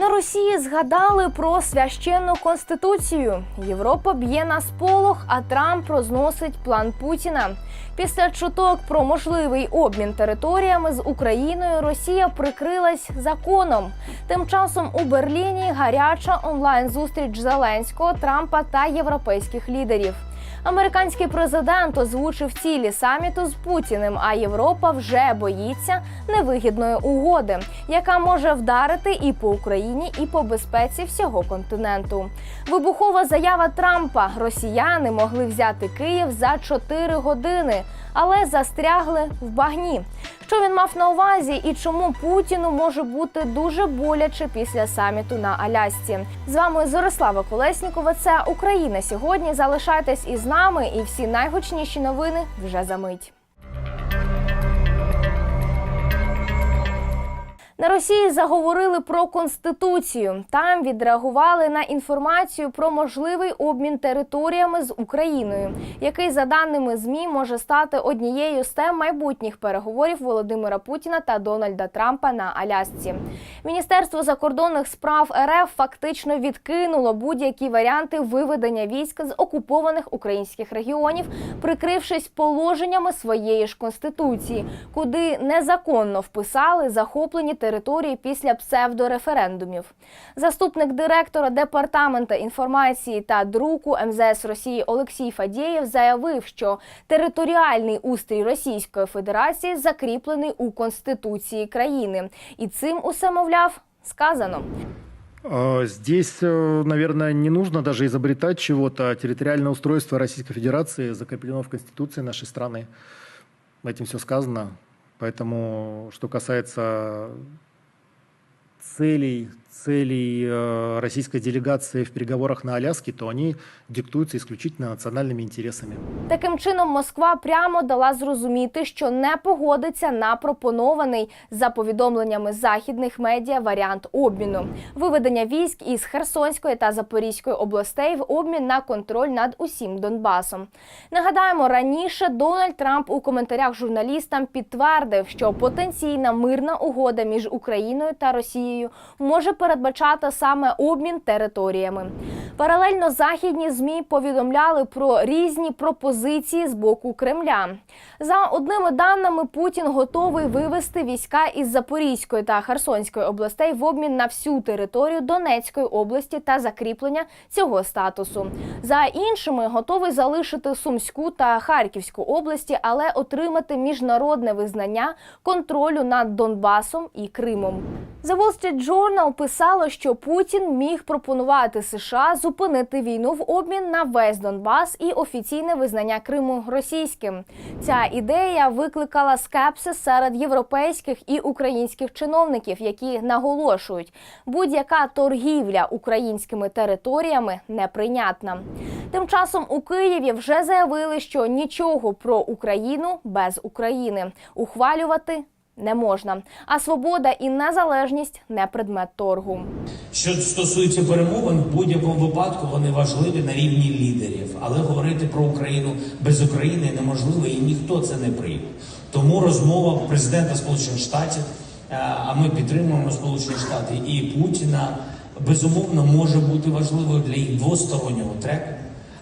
На Росії згадали про священну конституцію. Європа б'є на сполох, а Трамп розносить план Путіна. Після чуток про можливий обмін територіями з Україною Росія прикрилась законом. Тим часом у Берліні гаряча онлайн-зустріч Зеленського, Трампа та європейських лідерів. Американський президент озвучив цілі саміту з Путіним, а Європа вже боїться невигідної угоди, яка може вдарити і по Україні, і по безпеці всього континенту. Вибухова заява Трампа: Росіяни могли взяти Київ за 4 години, але застрягли в багні. Що він мав на увазі і чому Путіну може бути дуже боляче після саміту на Алясці? З вами Зорислава Колеснікова. Це Україна сьогодні. Залишайтесь із нами, і всі найгучніші новини вже за мить. На Росії заговорили про конституцію. Там відреагували на інформацію про можливий обмін територіями з Україною, який за даними змі може стати однією з тем майбутніх переговорів Володимира Путіна та Дональда Трампа на Алясці. Міністерство закордонних справ РФ фактично відкинуло будь-які варіанти виведення військ з окупованих українських регіонів, прикрившись положеннями своєї ж конституції, куди незаконно вписали захоплені території після псевдореферендумів. Заступник директора департамента інформації та друку МЗС Росії Олексій Фадєєв заявив, що територіальний устрій Російської Федерації закріплений у конституції країни, і цим усе мовляв сказано. А, Здесь, э, наверное, не нужно даже изобретать чего-то. Территориальное устройство Российской Федерации закреплено в Конституции нашей страны. Этим все сказано. Поэтому, что касается целей, целей э, российской делегации в переговорах на Аляске, то они диктуются исключительно национальными интересами. Таким чином, Москва прямо дала зрозуміти, що не погодиться на пропонований за повідомленнями західних медіа варіант обміну виведення військ із Херсонської та Запорізької областей в обмін на контроль над усім Донбасом. Нагадаємо, раніше Дональд Трамп у коментарях журналістам підтвердив, що потенційна мирна угода між Україною та Росією може передбачати саме обмін територіями. Паралельно західні змі повідомляли про різні пропозиції з боку Кремля. За одними даними, Путін готовий вивести війська із Запорізької та Херсонської областей в обмін на всю територію Донецької області та закріплення цього статусу. За іншими, готовий залишити Сумську та Харківську області, але отримати міжнародне визнання контролю над Донбасом і Кримом. The Wall Street Journal писало, що Путін міг пропонувати США зупинити війну в обмін на весь Донбас і офіційне визнання Криму російським. Ця ідея викликала скепсис серед європейських і українських чиновників, які наголошують, будь-яка торгівля українськими територіями неприйнятна. Тим часом у Києві вже заявили, що нічого про Україну без України ухвалювати не можна. А свобода і незалежність не предмет торгу. Що стосується перемовин, в будь-якому випадку вони важливі на рівні лідерів, але говорити про Україну без України неможливо і ніхто це не прийме. Тому розмова президента Сполучених Штатів, е, а ми підтримуємо Сполучені Штати і Путіна, безумовно може бути важливою для їх двостороннього треку,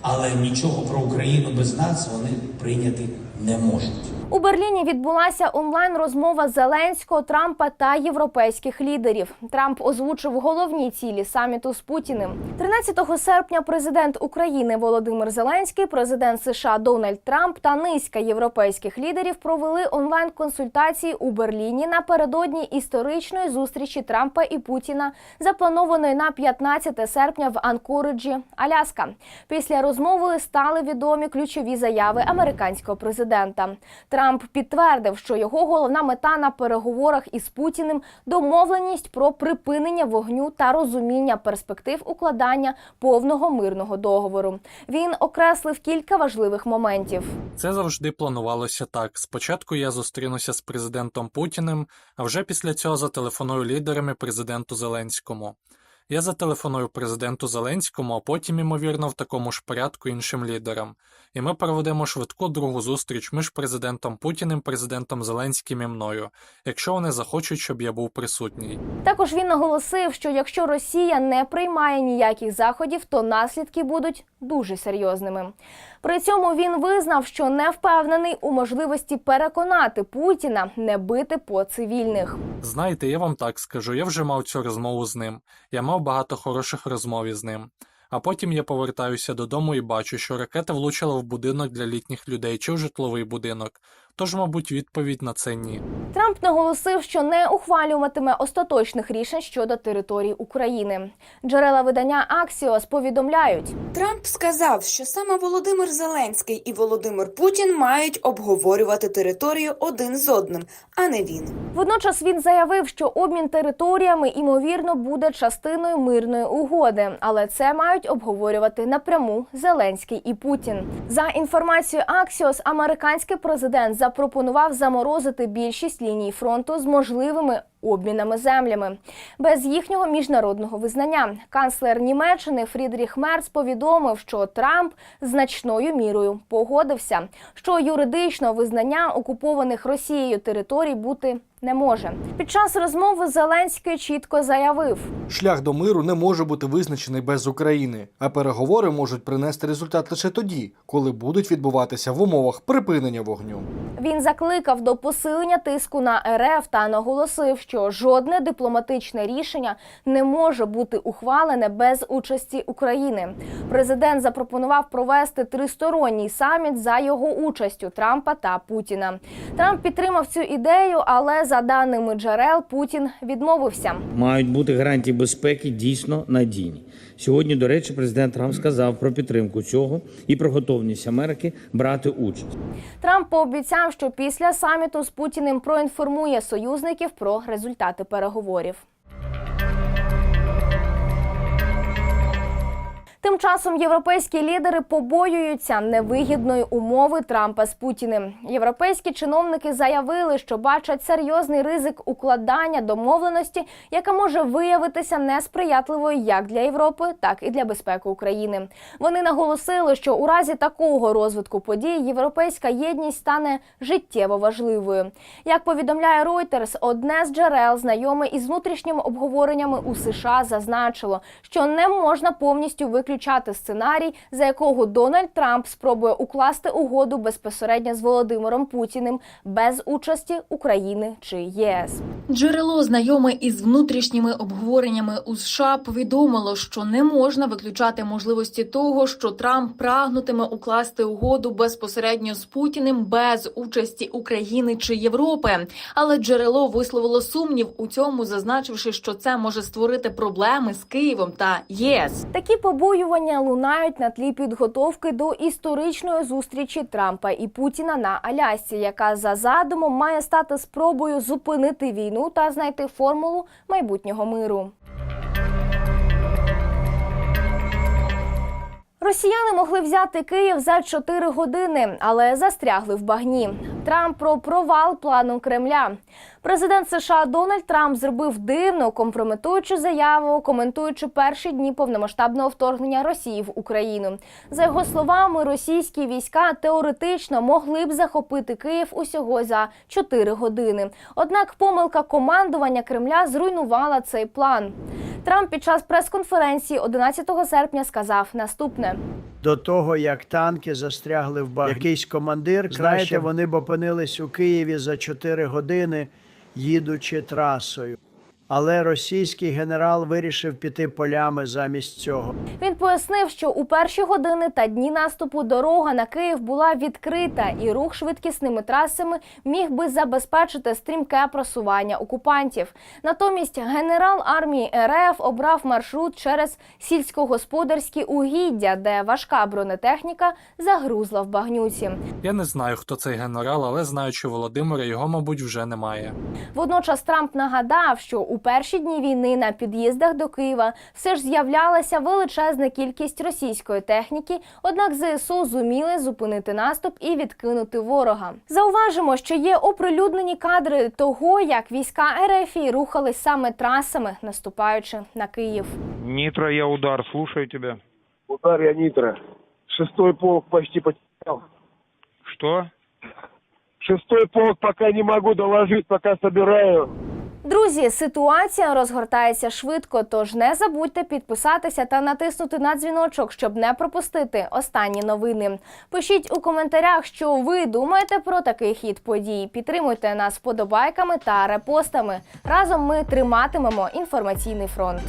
але нічого про Україну без нас вони прийняти не можуть. У Берліні відбулася онлайн розмова Зеленського, Трампа та європейських лідерів. Трамп озвучив головні цілі саміту з Путіним. 13 серпня президент України Володимир Зеленський, президент США Дональд Трамп та низка європейських лідерів провели онлайн консультації у Берліні напередодні історичної зустрічі Трампа і Путіна, запланованої на 15 серпня в Анкориджі, Аляска. Після розмови стали відомі ключові заяви американського президента. Трамп підтвердив, що його головна мета на переговорах із Путіним домовленість про припинення вогню та розуміння перспектив укладання повного мирного договору. Він окреслив кілька важливих моментів. Це завжди планувалося так. Спочатку я зустрінуся з президентом Путіним, а вже після цього зателефоную лідерами президенту Зеленському. Я зателефоную президенту Зеленському, а потім, ймовірно, в такому ж порядку іншим лідерам. І ми проведемо швидку другу зустріч між президентом Путіним, президентом Зеленським і мною, якщо вони захочуть, щоб я був присутній. Також він наголосив, що якщо Росія не приймає ніяких заходів, то наслідки будуть дуже серйозними. При цьому він визнав, що не впевнений у можливості переконати Путіна не бити по цивільних. Знаєте, я вам так скажу, я вже мав цю розмову з ним. Я мав багато хороших розмов із ним. А потім я повертаюся додому і бачу, що ракета влучила в будинок для літніх людей чи в житловий будинок. Тож, мабуть, відповідь на це ні. Трамп наголосив, що не ухвалюватиме остаточних рішень щодо території України. Джерела видання Axios повідомляють, Трамп сказав, що саме Володимир Зеленський і Володимир Путін мають обговорювати територію один з одним, а не він. Водночас він заявив, що обмін територіями ймовірно буде частиною мирної угоди, але це мають обговорювати напряму Зеленський і Путін. За інформацією Axios, американський президент запропонував заморозити більшість ліній фронту з можливими обмінами землями без їхнього міжнародного визнання. Канцлер Німеччини Фрідріх Мерц повідомив, що Трамп значною мірою погодився, що юридично визнання окупованих Росією територій бути не може. Під час розмови Зеленський чітко заявив. Шлях до миру не може бути визначений без України, а переговори можуть принести результат лише тоді, коли будуть відбуватися в умовах припинення вогню. Він закликав до посилення тиску на РФ та наголосив, що жодне дипломатичне рішення не може бути ухвалене без участі України. Президент запропонував провести тристоронній саміт за його участю Трампа та Путіна. Трамп підтримав цю ідею, але за даними джерел Путін відмовився. мають бути гарантії безпеки дійсно надійні. Сьогодні, до речі, президент Трамп сказав про підтримку цього і про готовність Америки брати участь. Трамп пообіцяв, що після саміту з Путіним проінформує союзників про результати переговорів. Тим часом європейські лідери побоюються невигідної умови Трампа з Путіним. Європейські чиновники заявили, що бачать серйозний ризик укладання домовленості, яка може виявитися несприятливою як для Європи, так і для безпеки України. Вони наголосили, що у разі такого розвитку подій європейська єдність стане життєво важливою. Як повідомляє Reuters, одне з джерел, знайоме із внутрішніми обговореннями у США, зазначило, що не можна повністю виключати сценарій, за якого Дональд Трамп спробує укласти угоду безпосередньо з Володимиром Путіним без участі України чи ЄС. Джерело, знайоме із внутрішніми обговореннями у США, повідомило, що не можна виключати можливості того, що Трамп прагнутиме укласти угоду безпосередньо з Путіним без участі України чи Європи. Але джерело висловило сумнів у цьому, зазначивши, що це може створити проблеми з Києвом та ЄС. Такі побоювання лунають на тлі підготовки до історичної зустрічі Трампа і Путіна на Алясці, яка за задумом має стати спробою зупинити війну та знайти формулу майбутнього миру. Росіяни могли взяти Київ за 4 години, але застрягли в багні. Трамп про провал плану Кремля. Президент США Дональд Трамп зробив дивну компрометуючу заяву, коментуючи перші дні повномасштабного вторгнення Росії в Україну. За його словами, російські війська теоретично могли б захопити Київ усього за 4 години. Однак помилка командування Кремля зруйнувала цей план. Трамп під час прес-конференції 11 серпня сказав наступне. До того, як танки застрягли в багні. Якийсь командир, знаєте, вони б опинились у Києві за 4 години, їдучи трасою. Але російський генерал вирішив піти полями замість цього. Він пояснив, що у перші години та дні наступу дорога на Київ була відкрита, і рух швидкісними трасами міг би забезпечити стрімке просування окупантів. Натомість генерал армії РФ обрав маршрут через сільськогосподарські угіддя, де важка бронетехніка загрузла в багнюці. Я не знаю, хто цей генерал, але знаючи Володимира, його, мабуть, вже немає. Водночас Трамп нагадав, що у у перші дні війни на під'їздах до Києва все ж з'являлася величезна кількість російської техніки, однак ЗСУ зуміли зупинити наступ і відкинути ворога. Зауважимо, що є оприлюднені кадри того, як війська РФ рухались саме трасами, наступаючи на Київ. Нитро, я удар, слушаю тебя. Удар я нитро. Шестой полк почти потерял. Что? Шестой полк пока не могу доложить, пока собираю. Друзі, ситуація розгортається швидко, тож не забудьте підписатися та натиснути на дзвіночок, щоб не пропустити останні новини. Пишіть у коментарях, що ви думаєте про такий хід подій. Підтримуйте нас подобайками та репостами. Разом ми триматимемо інформаційний фронт.